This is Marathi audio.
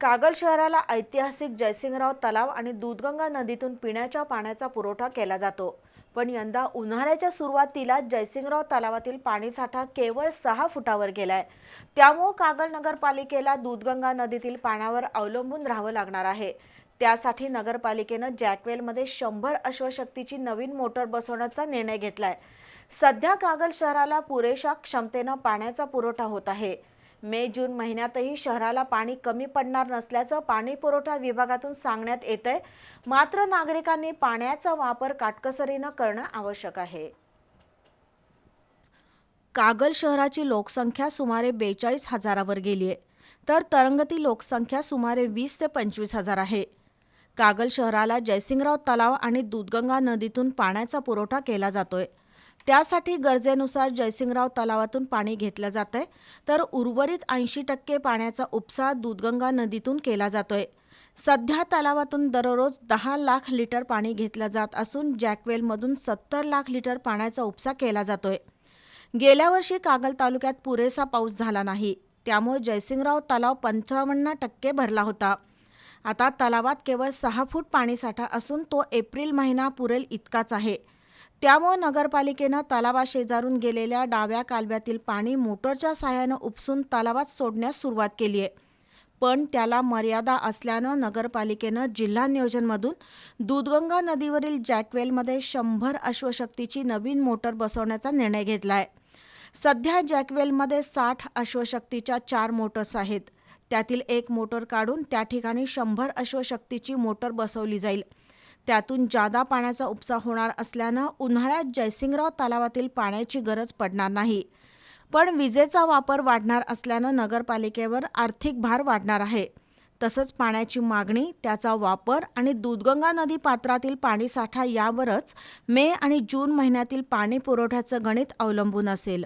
कागल शहराला ऐतिहासिक जयसिंगराव तलाव आणि दूधगंगा नदीतून पिण्याच्या पाण्याचा पुरवठा केला जातो. पण यंदा उन्हाळ्याच्या सुरुवातीला जयसिंगराव तलावातील पाणीसाठा केवळ सहा फुटावर गेलाय. त्यामुळं कागल नगरपालिकेला दूधगंगा नदीतील पाण्यावर अवलंबून राहावं लागणार आहे. त्यासाठी नगरपालिकेनं जॅकवेलमध्ये शंभर अश्वशक्तीची नवीन मोटर बसवण्याचा निर्णय घेतलाय. सध्या कागल शहराला पुरेशा क्षमतेनं पाण्याचा पुरवठा होत आहे. मे जून महिन्यातही शहराला पाणी कमी पडणार नसल्याचं पाणी पुरवठा विभागातून सांगण्यात येतंय. मात्र नागरिकांनी पाण्याचा वापर काटकसरीनं करणं आवश्यक आहे. कागल शहराची लोकसंख्या सुमारे बेचाळीस हजारावर गेली आहे. तर तरंगती लोकसंख्या सुमारे वीस ते पंचवीस हजार आहे. कागल शहराला जयसिंगराव तलाव आणि दूधगंगा नदीतून पाण्याचा पुरवठा केला जातोय. त्यासाठी गरजेनुसार जयसिंगराव तलावातून पाणी घेतलं जातंय. तर उर्वरित ऐंशी टक्के पाण्याचा उपसा दूधगंगा नदीतून केला जातोय. सध्या तलावातून दररोज दहा लाख लिटर पाणी घेतलं जात असून जॅकवेलमधून सत्तर लाख लिटर पाण्याचा उपसा केला जातोय. गेल्या वर्षी कागल तालुक्यात पुरेसा पाऊस झाला नाही. त्यामुळे जयसिंगराव तलाव पंचावन्न टक्के भरला होता. आता तलावात केवळ सहा फूट पाणीसाठा असून तो एप्रिल महिना पुरेल इतकाच आहे. त्यामुळे नगरपालिकेनं तलावाशेजारून गेलेल्या डाव्या कालव्यातील पाणी मोटरच्या साहाय्यानं उपसून तलावात सोडण्यास सुरुवात केली आहे. पण त्याला मर्यादा असल्यानं नगरपालिकेनं जिल्हा नियोजनमधून दूधगंगा नदीवरील जॅकवेलमध्ये शंभर अश्वशक्तीची नवीन मोटर बसवण्याचा निर्णय घेतला आहे सध्या जॅकवेलमध्ये साठ अश्वशक्तीच्या चार मोटर्स आहेत. त्यातील एक मोटर काढून त्या ठिकाणी शंभर अश्वशक्तीची मोटर बसवली जाईल. त्यातून जादा पाण्याचा उपसा होणार असल्यानं उन्हाळ्यात जयसिंगराव तलावातील पाण्याची गरज पडणार नाही. पण विजेचा वापर वाढणार असल्यानं नगरपालिकेवर आर्थिक भार वाढणार आहे. तसंच पाण्याची मागणी त्याचा वापर आणि दूधगंगा नदी पात्रातील पाणीसाठा यावरच मे आणि जून महिन्यातील पाणी पुरवठ्याचं गणित अवलंबून असेल.